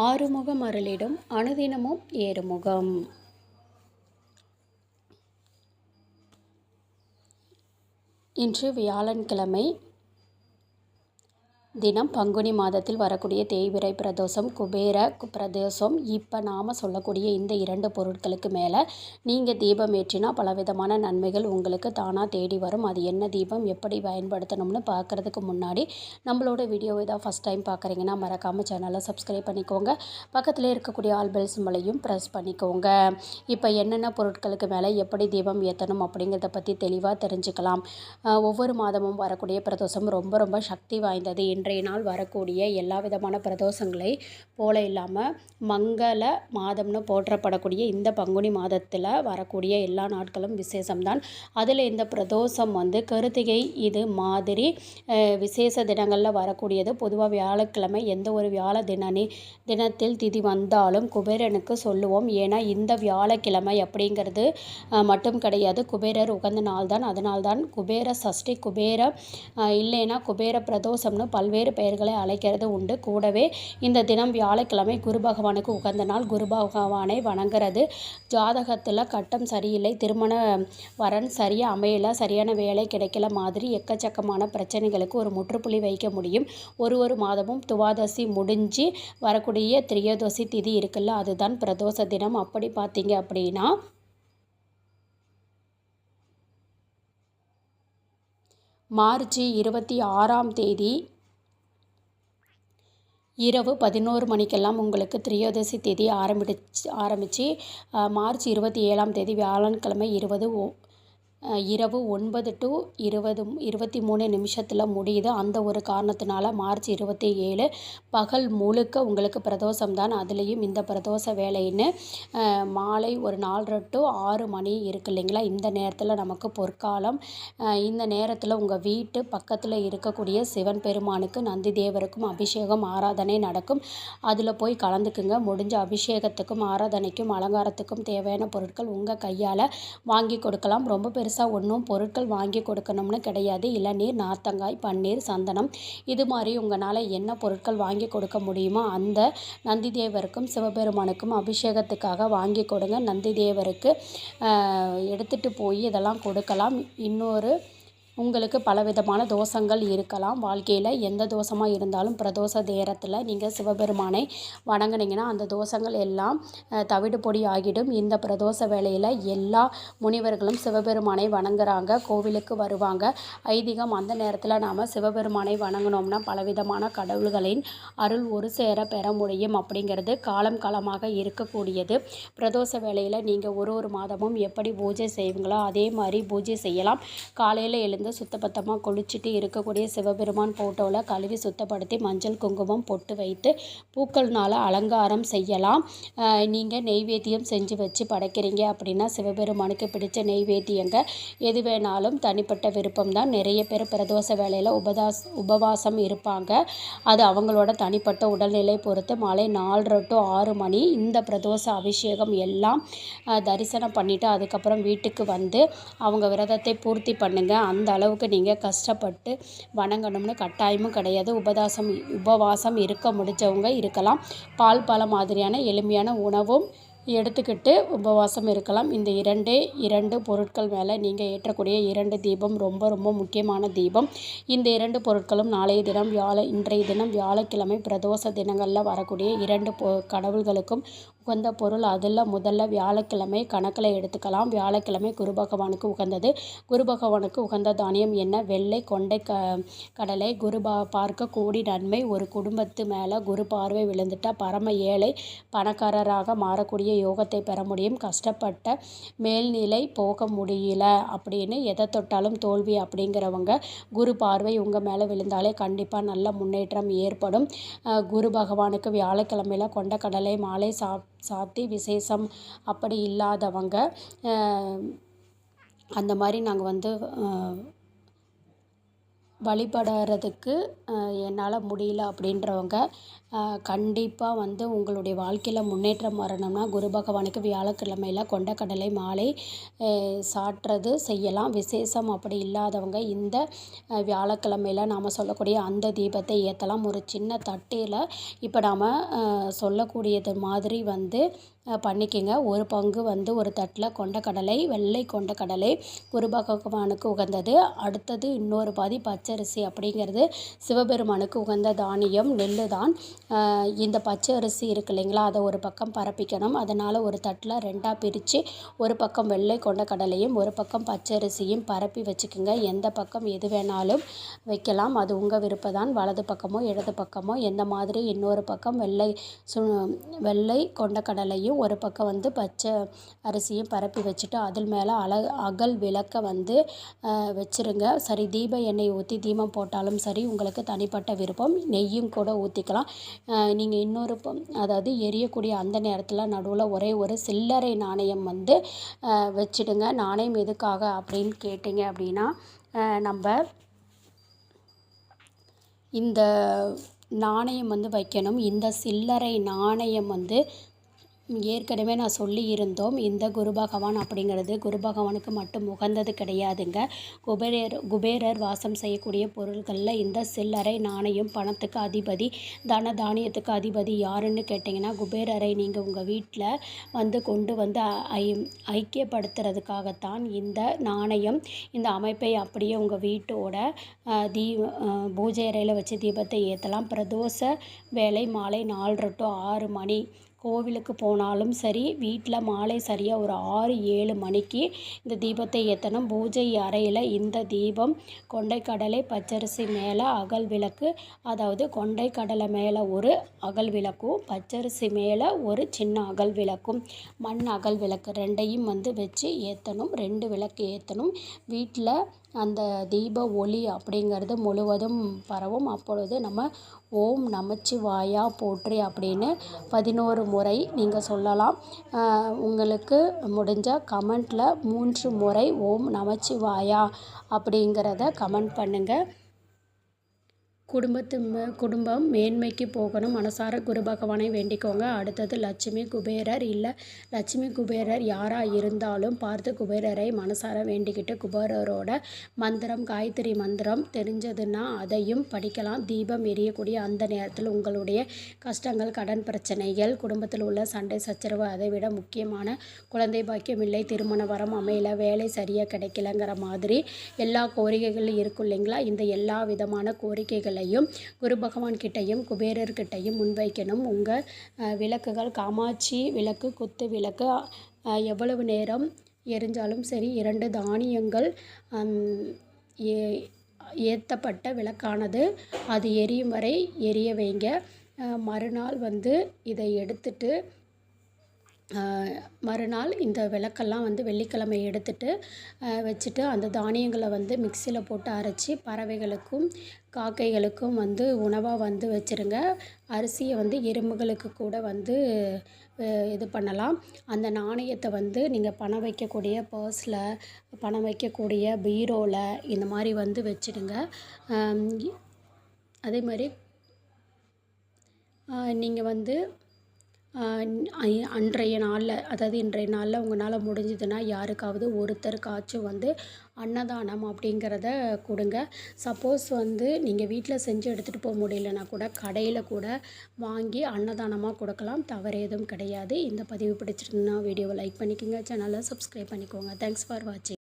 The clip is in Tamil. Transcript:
ஆறுமுகம் அருளிடும் அனுதினமும் ஏறுமுகம். இன்று வியாழன்கிழமை தினம் பங்குனி மாதத்தில் வரக்கூடிய தேய்பிறை பிரதோஷம் குபேர பிரதோஷம் இப்போ நாம் சொல்லக்கூடிய இந்த இரண்டு பொருட்களுக்கு மேலே நீங்கள் தீபம் ஏற்றினா பலவிதமான நன்மைகள் உங்களுக்கு தானாக தேடி வரும். அது என்ன தீபம் எப்படி பயன்படுத்தணும்னு பார்க்குறதுக்கு முன்னாடி நம்மளோட வீடியோவை தான் ஃபஸ்ட் டைம் பார்க்குறீங்கன்னா மறக்காமல் சேனலை சப்ஸ்கிரைப் பண்ணிக்கோங்க. பக்கத்தில் இருக்கக்கூடிய ஆல் பெல் சிம்பளையும் ப்ரெஸ் பண்ணிக்கோங்க. இப்போ என்னென்ன பொருட்களுக்கு மேலே எப்படி தீபம் ஏற்றணும் அப்படிங்கிறத பற்றி தெளிவாக தெரிஞ்சுக்கலாம். ஒவ்வொரு மாதமும் வரக்கூடிய பிரதோஷம் ரொம்ப ரொம்ப சக்தி வாய்ந்தது. என்று அன்றைய நாள் வரக்கூடிய எல்லா விதமான பிரதோஷங்களை போல இல்லாமல் மங்கள மாதம்னு போற்றப்படக்கூடிய இந்த பங்குனி மாதத்தில் வரக்கூடிய எல்லா நாட்களும் விசேஷம்தான். அதில் இந்த பிரதோஷம் வந்து கருத்திகை இது மாதிரி விசேஷ தினங்களில் வரக்கூடியது. பொதுவாக வியாழக்கிழமை எந்த ஒரு வியாழ தினனி தினத்தில் திதி வந்தாலும் குபேரனுக்கு சொல்லுவோம். ஏன்னா இந்த வியாழக்கிழமை அப்படிங்கிறது மட்டும் கிடையாது. குபேரர் உகந்த நாள் தான் அதனால்தான் குபேர சஷ்டி குபேர இல்லைன்னா குபேர பிரதோஷம்னு பல்வேறு பல்வேறு பெயர்களை அழைக்கிறது உண்டு. கூடவே இந்த தினம் வியாழக்கிழமை குரு பகவானுக்கு உகந்த நாள் குரு பகவானை வணங்குறது. ஜாதகத்தில் கட்டம் சரியில்லை திருமண வரன் சரியாக அமையல சரியான வேலை கிடைக்கல மாதிரி எக்கச்சக்கமான பிரச்சனைகளுக்கு ஒரு முற்றுப்புள்ளி வைக்க முடியும். ஒரு ஒரு மாதமும் துவாதசி முடிஞ்சு வரக்கூடிய திரியதோசி திதி இருக்குல்ல அதுதான் பிரதோஷ தினம். அப்படி பார்த்தீங்க அப்படின்னா மார்ச் இருபத்தி ஆறாம் தேதி இரவு பதினோரு மணிக்கெல்லாம் உங்களுக்கு திரியோதசி தேதி ஆரம்பிச்சு ஆரம்பித்து மார்ச் இருபத்தி ஏழாம் தேதி வியாழன்கிழமை இருபது ஓ இரவு ஒன்பது டு இருபது இருபத்தி மூணு நிமிஷத்தில் முடியுது. அந்த ஒரு காரணத்தினால மார்ச் இருபத்தி ஏழு பகல் முழுக்க உங்களுக்கு பிரதோஷம் தான் அதுலேயும் இந்த பிரதோஷ வேலைன்னு மாலை ஒரு நாலரை டு ஆறு மணி இருக்கு இல்லைங்களா? இந்த நேரத்தில் நமக்கு பொற்காலம். இந்த நேரத்தில் உங்கள் வீட்டு பக்கத்தில் இருக்கக்கூடிய சிவன் பெருமானுக்கு நந்தி தேவருக்கும் அபிஷேகம் ஆராதனை நடக்கும். அதில் போய் கலந்துக்குங்க. முடிஞ்ச அபிஷேகத்துக்கும் ஆராதனைக்கும் அலங்காரத்துக்கும் தேவையான பொருட்கள் உங்கள் கையால் வாங்கி கொடுக்கலாம். ரொம்ப பெரு பெருசாக ஒன்றும் பொருட்கள் வாங்கி கொடுக்கணும்னு கிடையாது. இளநீர் நார்த்தங்காய் பன்னீர் சந்தனம் இது மாதிரி உங்களால் என்ன பொருட்கள் வாங்கி கொடுக்க முடியுமோ அந்த நந்தி தேவருக்கும் சிவபெருமானுக்கும் அபிஷேகத்துக்காக வாங்கி கொடுங்க. நந்தி தேவருக்கு எடுத்துகிட்டு போய் இதெல்லாம் கொடுக்கலாம். இன்னொரு உங்களுக்கு பலவிதமான தோஷங்கள் இருக்கலாம். வாழ்க்கையில் எந்த தோஷமாக இருந்தாலும் பிரதோஷ நேரத்தில் நீங்கள் சிவபெருமானை வணங்குனீங்கன்னா அந்த தோஷங்கள் எல்லாம் தவிடு பொடி ஆகிடும். இந்த பிரதோஷ வேலையில் எல்லா முனிவர்களும் சிவபெருமானை வணங்குறாங்க. கோவிலுக்கு வருவாங்க. ஐதீகம் அந்த நேரத்தில் நாம் சிவபெருமானை வணங்கினோம்னா பலவிதமான கடவுள்களின் அருள் ஒரு சேர பெற முடியும் அப்படிங்கிறது காலம் காலமாக இருக்கக்கூடியது. பிரதோஷ வேலையில் நீங்கள் ஒரு ஒரு மாதமும் எப்படி பூஜை செய்வீங்களோ அதே மாதிரி பூஜை செய்யலாம். காலையில் எழுந்து வந்து சுத்தபத்தமாக குளிச்சுட்டு இருக்கக்கூடிய சிவபெருமான் ஃபோட்டோவில் கழுவி சுத்தப்படுத்தி மஞ்சள் குங்குமம் பொட்டு வைத்து பூக்கள்னால் அலங்காரம் செய்யலாம். நீங்கள் நெய்வேத்தியம் செஞ்சு வச்சு படைக்கிறீங்க அப்படின்னா சிவபெருமானுக்கு பிடிச்ச நெய்வேத்தியங்க எது வேணாலும் தனிப்பட்ட விருப்பம் தான். நிறைய பேர் பிரதோஷ வேலையில் உபதாஸ் உபவாசம் இருப்பாங்க. அது அவங்களோட தனிப்பட்ட உடல்நிலை பொறுத்து மாலை நாலரை டு ஆறு மணி இந்த பிரதோஷ அபிஷேகம் எல்லாம் தரிசனம் பண்ணிவிட்டு அதுக்கப்புறம் வீட்டுக்கு வந்து அவங்க விரதத்தை பூர்த்தி பண்ணுங்கள் அந்த அளவுக்கு நீங்கள் கஷ்டப்பட்டு வணங்கணும்னு கட்டாயமும் கிடையாது. உபதாசம் உபவாசம் இருக்க முடிஞ்சவங்க இருக்கலாம். பால் பழம் மாதிரியான எளிமையான உணவும் எடுத்துக்கிட்டு உபவாசம் இருக்கலாம். இந்த இரண்டே இரண்டு பொருட்கள் மேலே நீங்கள் ஏற்றக்கூடிய இரண்டு தீபம் ரொம்ப ரொம்ப முக்கியமான தீபம். இந்த இரண்டு பொருட்களும் நாளைய தினம் வியாழ இன்றைய தினம் வியாழக்கிழமை பிரதோஷ தினங்களில் வரக்கூடிய இரண்டு பொ கடவுள்களுக்கும் உகந்த பொருள் அதில் முதல்ல வியாழக்கிழமை கணக்கில் எடுத்துக்கலாம். வியாழக்கிழமை குரு பகவானுக்கு உகந்தது. குரு பகவானுக்கு உகந்த தானியம் என்ன? வெள்ளை கொண்டை க கடலை. குரு பா பார்க்க கூடி நன்மை. ஒரு குடும்பத்து மேலே குரு பார்வை விழுந்துட்டால் பரம ஏழை பணக்காரராக மாறக்கூடிய யோகத்தை பெற முடியும். கஷ்டப்பட்ட மேல்நிலை போக முடியல அப்படின்னு எதை தொட்டாலும் தோல்வி அப்படிங்கிறவங்க குரு பார்வை உங்கள் மேலே விழுந்தாலே கண்டிப்பாக நல்ல முன்னேற்றம் ஏற்படும். குரு பகவானுக்கு வியாழக்கிழமையில் கொண்ட கடலை மாலை சாப் சாத்தி விசேஷம் அப்படி இல்லாதவங்க அந்த மாதிரி நாங்கள் வந்து வழிபடுறதுக்கு என்னால் முடியல அப்படின்றவங்க கண்டிப்பாக வந்து உங்களுடைய வாழ்க்கையில் முன்னேற்றம் வரணும்னா குரு பகவானுக்கு வியாழக்கிழமையில் கொண்டக்கடலை மாலை சாற்றுறது செய்யலாம். விசேஷம் அப்படி இல்லாதவங்க இந்த வியாழக்கிழமையில் நாம் சொல்லக்கூடிய அந்த தீபத்தை ஏற்றலாம் ஒரு சின்ன தட்டில் இப்போ நாம் சொல்லக்கூடியது மாதிரி வந்து பண்ணிக்கங்க. ஒரு பங்கு வந்து ஒரு தட்டில் கொண்டக்கடலை வெள்ளை கொண்டக்கடலை குருபகவானுக்கு உகந்தது. அடுத்தது இன்னொரு பாதி பச்சரிசி அப்படிங்கிறது சிவபெருமானுக்கு உகந்த தானியம் நெல் தான். இந்த பச்சை அரிசி இருக்கு இல்லைங்களா அதை ஒரு பக்கம் பரப்பிக்கணும். அதனால் ஒரு தட்டில் ரெண்டாக பிரித்து ஒரு பக்கம் வெள்ளை கொண்டக்கடலையும் ஒரு பக்கம் பச்சரிசியும் பரப்பி வச்சுக்கோங்க. எந்த பக்கம் எது வேணாலும் வைக்கலாம். அது உங்கள் விருப்பம் வலது பக்கமோ இடது பக்கமோ எந்த மாதிரி இன்னொரு பக்கம் வெள்ளை சு வெள்ளை கொண்டக்கடலையும் ஒரு பக்கம் வந்து பச்சை அரிசியும் பரப்பி வச்சுட்டு அதில் மேலே அழ அகல் விளக்கை வந்து வச்சுருங்க. சரி தீப எண்ணெய் ஊற்றி தீபம் போட்டாலும் சரி உங்களுக்கு தனிப்பட்ட விருப்பம். நெய்யும் கூட ஊற்றிக்கலாம் நீங்கள் இன்னொரு அதாவது எரியக்கூடிய அந்த நேரத்தில் நடுவில் ஒரே ஒரு சில்லறை நாணயம் வந்து வச்சுடுங்க. நாணயம் எதுக்காக அப்படின்னு கேட்டிங்க அப்படின்னா நம்ம இந்த நாணயம் வந்து வைக்கணும். இந்த சில்லறை நாணயம் வந்து ஏற்கனவே நான் சொல்லி இருந்தோம் இந்த குரு பகவான் அப்படிங்கிறது குரு பகவானுக்கு மட்டும் உகந்தது கிடையாதுங்க. குபேரர் குபேரர் வாசம் செய்யக்கூடிய பொருள்களில் இந்த சில்லறை நாணயம் பணத்துக்கு அதிபதி தன தானியத்துக்கு அதிபதி யாருன்னு கேட்டிங்கன்னா குபேரரை நீங்கள் உங்கள் வீட்டில் வந்து கொண்டு வந்து ஐ ஐக்கியப்படுத்துறதுக்காகத்தான் இந்த நாணயம் இந்த அமைப்பை அப்படியே உங்கள் வீட்டோட தீ பூஜை அறையில் வச்சு தீபத்தை ஏற்றலாம் பிரதோஷ வேலை மாலை நாலு டு ஆறு மணி கோவிலுக்கு போனாலும் சரி வீட்டில் மாலை சரியாக ஒரு ஆறு ஏழு மணிக்கு இந்த தீபத்தை ஏற்றணும் பூஜை அறையில் இந்த தீபம் கொண்டைக்கடலை பச்சரிசி மேலே அகல் விளக்கு அதாவது கொண்டைக்கடலை மேலே ஒரு அகல் விளக்கும் பச்சரிசி மேலே ஒரு சின்ன அகல் விளக்கும் மண் அகல் விளக்கு ரெண்டையும் வந்து வச்சு ஏற்றணும் ரெண்டு விளக்கு ஏற்றணும் வீட்டில் அந்த தீப ஒளி அப்படிங்கிறது முழுவதும் பரவும். அப்பொழுது நம்ம ஓம் நமச்சிவாயா போற்றி அப்படின்னு பதினோரு முறை நீங்கள் சொல்லலாம். உங்களுக்கு முடிஞ்சால் கமெண்ட்டில் மூன்று முறை ஓம் நமச்சிவாயா அப்படிங்கிறத கமெண்ட் பண்ணுங்கள் குடும்பத்து குடும்பம் மேன்மைக்கு போகணும். மனசார குரு பகவானை வேண்டிக்கோங்க. அடுத்தது லட்சுமி குபேரர். இல்லை லட்சுமி குபேரர் யாராக இருந்தாலும் பார்த்து குபேரரை மனசார வேண்டிக்கிட்டு குபேரரோட மந்திரம் காயத்ரி மந்திரம் தெரிஞ்சதுன்னா அதையும் படிக்கலாம். தீபம் எரியக்கூடிய அந்த நேரத்தில் உங்களுடைய கஷ்டங்கள் கடன் பிரச்சனைகள் குடும்பத்தில் உள்ள சண்டை சச்சரவு அதை விட முக்கியமான குழந்தை பாக்கியம் இல்லை. திருமண வரம் அமையல வேலை சரியாக கிடைக்கலங்கிற மாதிரி எல்லா கோரிக்கைகளும் இருக்கும் இல்லைங்களா? இந்த எல்லா விதமான கோரிக்கைகள் விளக்குகளையும் குரு பகவான்கிட்டையும் குபேரர்கிட்டையும் முன்வைக்கணும். உங்கள் விளக்குகள் காமாட்சி விளக்கு குத்து விளக்கு எவ்வளவு நேரம் எரிஞ்சாலும் சரி இரண்டு தானியங்கள் ஏ ஏற்றப்பட்ட விளக்கானது அது எரியும் வரை எரிய வைங்க. மறுநாள் வந்து இதை எடுத்துட்டு மறுநாள் இந்த விளக்கெல்லாம் வந்து வெள்ளிக்கிழமை எடுத்துட்டு வச்சுட்டு அந்த தானியங்களை வந்து மிக்சியில் போட்டு அரைச்சி பறவைகளுக்கும் காக்கைகளுக்கும் வந்து உணவாக வந்து வச்சுருங்க. அரிசியை வந்து எறும்புகளுக்கு கூட வந்து இது பண்ணலாம். அந்த நாணயத்தை வந்து நீங்கள் பணம் வைக்கக்கூடிய பர்ஸில் பணம் வைக்கக்கூடிய பீரோவில் இந்த மாதிரி வந்து வச்சுடுங்க. அதே மாதிரி நீங்கள் வந்து அன்றைய நாளில் அதாவது இன்றைய நாளில் உங்களால் முடிஞ்சுதுன்னா யாருக்காவது ஒருத்தருக்காச்சும் வந்து அன்னதானம் அப்படிங்கிறத கொடுங்க. சப்போஸ் வந்து நீங்கள் வீட்டில் செஞ்சு எடுத்துகிட்டு போக முடியலனா கூட கடையில் கூட வாங்கி அன்னதானமாக கொடுக்கலாம். தவறு எதுவும் கிடையாது. இந்த பதிவு பிடிச்சிருந்தா வீடியோவை லைக் பண்ணிக்கோங்க. சேனலை சப்ஸ்கிரைப் பண்ணிக்கோங்க. தேங்க்ஸ் ஃபார் வாட்சிங்